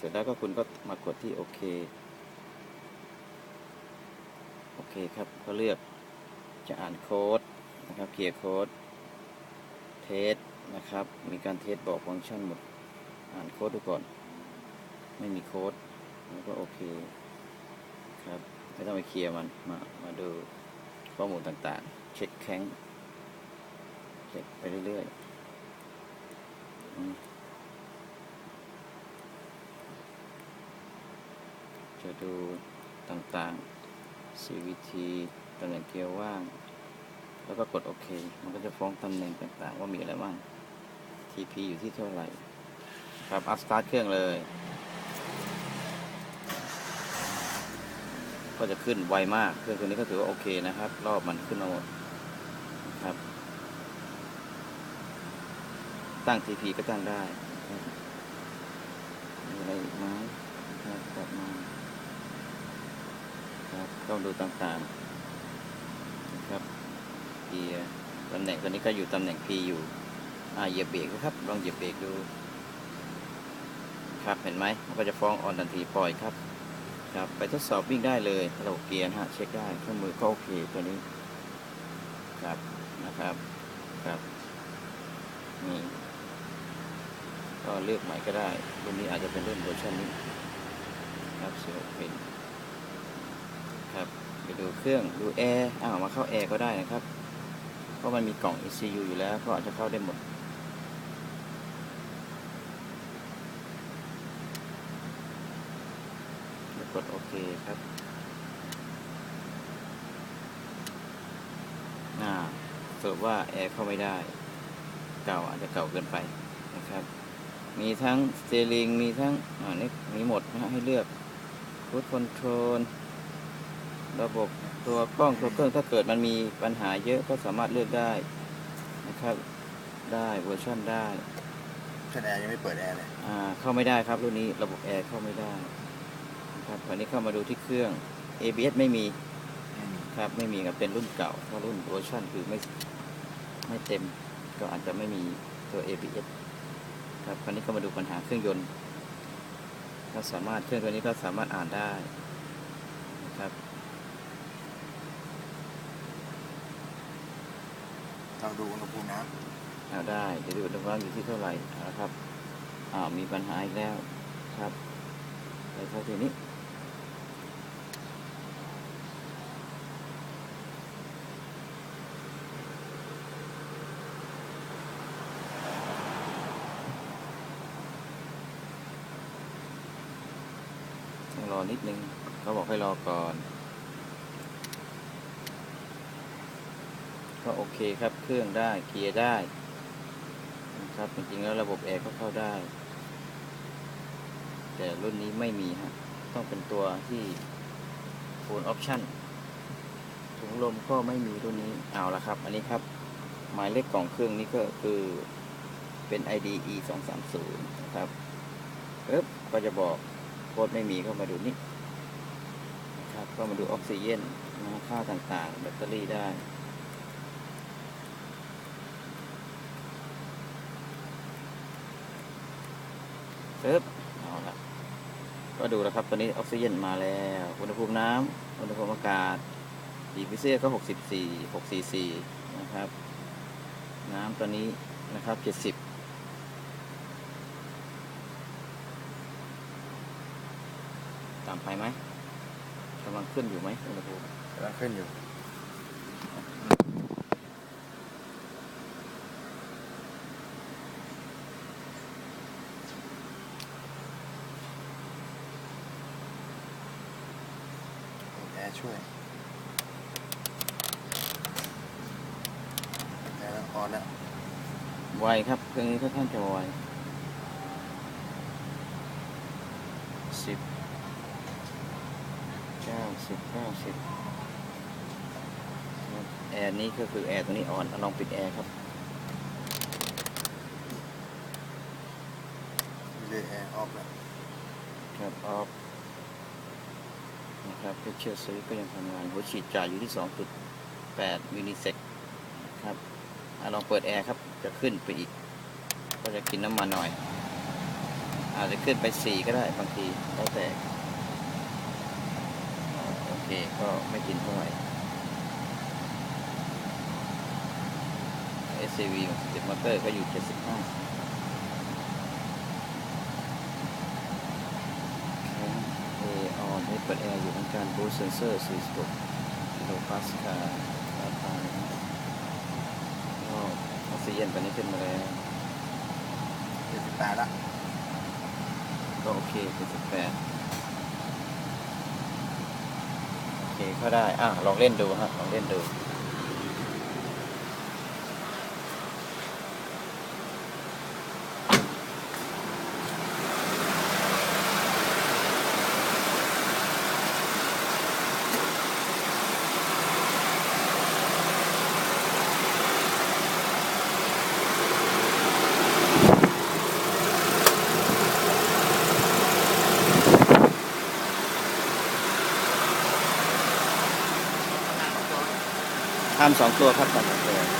เสร็จแล้วก็คุณก็มากดที่โอเค โอเคครับ ก็เลือกจะอ่านโค้ดนะครับเคลียโค้ดเทสนะครับ มีการเทสบอกฟังก์ชันหมด อ่านโค้ดดูก่อน ไม่มีโค้ดแล้วก็โอเคครับไม่ต้องไปเคลียร์มัน มา มาดูข้อมูลต่างๆ เช็คแข้งเช็คไปเรื่อยๆอืม จะดูต่างๆ CVT ตำแหน่งเกียร์ว่าง แล้วก็กดโอเค มันก็จะฟ้องตำแหน่งต่างๆ ว่ามีอะไรบ้าง TP อยู่ที่เท่าไหร่ ครับอัพสตาร์ทเครื่องเลย ก็จะขึ้นไวมาก เครื่องตัวนี้ก็ถือว่าโอเคนะครับ รอบมันขึ้นมาหมดครับ ตั้ง TP ก็ตั้งได้มีอะไรอีกไหมครับกลับมา ครับต้องดูต่างๆนะครับเกียร์ตำแหน่งตัวนี้ก็อยู่ตำแหน่ง P อยู่อ่าเหยียบเบรกนะครับ ลองเหยียบเบรกดู ครับเห็นไหมมันก็จะฟ้องออนทันทีปล่อยครับ ครับ ไปทดสอบวิ่งได้เลยระบบเกียร์ฮะเช็คได้เครื่องมือก็โอเคตัวนี้ ครับนะครับครับนี่ก็เลือกใหม่ก็ได้รุ่นนี้อาจจะเป็นรุ่นเวอร์ชันนี้ครับ16เป็น ครับไปดูเครื่องดูแอร์อ้าวมาเข้าแอร์ก็ได้นะครับ เพราะมันมีกล่อง ECU อยู่แล้วก็อาจจะเข้าได้หมดกดโอเคครับอ่าสรุปว่าแอร์เข้าไม่ได้ เก่าอาจจะเก่าเกินไปนะครับ มีทั้งสเตอริงมีทั้งอ่านี่มีหมดนะฮะให้เลือกรูทคอนโทรล ระบบตัวกล้องตัวเครื่องถ้าเกิดมันมีปัญหาเยอะก็สามารถเลือกได้นะครับ ได้เวอร์ชันได้ชันแอร์ยังไม่เปิดแอร์เลยอ่าเข้าไม่ได้ครับรุ่นนี้ระบบแอร์เข้าไม่ได้นะครับวันนี้เข้ามาดูที่เครื่อง ABS ไม่มีครับไม่มีครับเป็นรุ่นเก่าถ้ารุ่นเวอร์ชันคือไม่ไม่เต็ม ก็อาจจะไม่มีตัว ABS ครับคราวนี้ก็มาดูปัญหาเครื่องยนต์ก็สามารถเครื่องตัวนี้ก็สามารถอ่านได้นะครับ เราดูอุณหภูมิน้เอาได้เดี๋ยวดูดูว่าอยู่ที่เท่าไหร่เอาละครับอ้าวมีปัญหาอีกแล้วครับไปเข้าทีนี้ต้องรอนิดนึงเขาบอกให้รอก่อน ก็โอเคครับเครื่องได้เกียร์ได้นะครับจริงๆแล้วระบบแอร์ก็เข้าได้ แต่รุ่นนี้ไม่มีฮะต้องเป็นตัวที่ Full Option ถุงลมก็ไม่มีรุ่นนี้เอาละครับ อันนี้ครับ หมายเลขกล่องเครื่องนี้ก็คือเป็น ID E 2 3 0นะครับปึ๊บก็จะบอกโค้ดไม่มีก็มาดูนี่นะครับก็มาดูออกซิเจนค่าต่างๆ แบตเตอรี่ได้ ปึ๊บเอาละก็ดูแล้วครับ ตอนนี้ออกซิเจนมาแล้ว อุณหภูมิน้ำอุณหภูมิอากาศดีพิเศษก็ 64 644 นะครับ น้ำตอนนี้นะครับ 70ตามไปไหมกำลังขึ้นอยู่ไหมอุณหภูมิกำลังขึ้นอยู่ แอร์ ช่วยแอร์ออนแล้วไวครับเครื่องนี้ค่อนข้างจะไวสิบเก้าสิบเก้าสิบครับแอร์นี้ก็คือแอร์ตัวนี้ออนลองปิดแอร์ครับเรือแอร์ออฟแล้วครับออฟนะ ครับเพชเชอร์ซีก็ยังทำงาน หัวฉีดจ่ายอยู่ที่ 2.8มิลลิเซกครับอลองเปิดแอร์ครับ จะขึ้นไปอีก ก็จะกินน้ำมันหน่อย อาจจะขึ้นไปสี่ก็ได้บางทีแล้วแต่โอเค ก็ไม่กินเท่าไหร่ SCV ของติดมอเตอร์ก็อยู่ 75แข็ง A on ให้เปิดแอร์อยู่ทั้งการบูสเซนเซอร์ 46กิโลพาสคาลราคาก็ออกซิเจนตอนนี้ขึ้นมาแล้วเจ็ดสิบแปดละก็โอเค78โอเคก็ได้อะลองเล่นดูฮะ ลองเล่นดู ทำ สองตัวครับทำสองตัว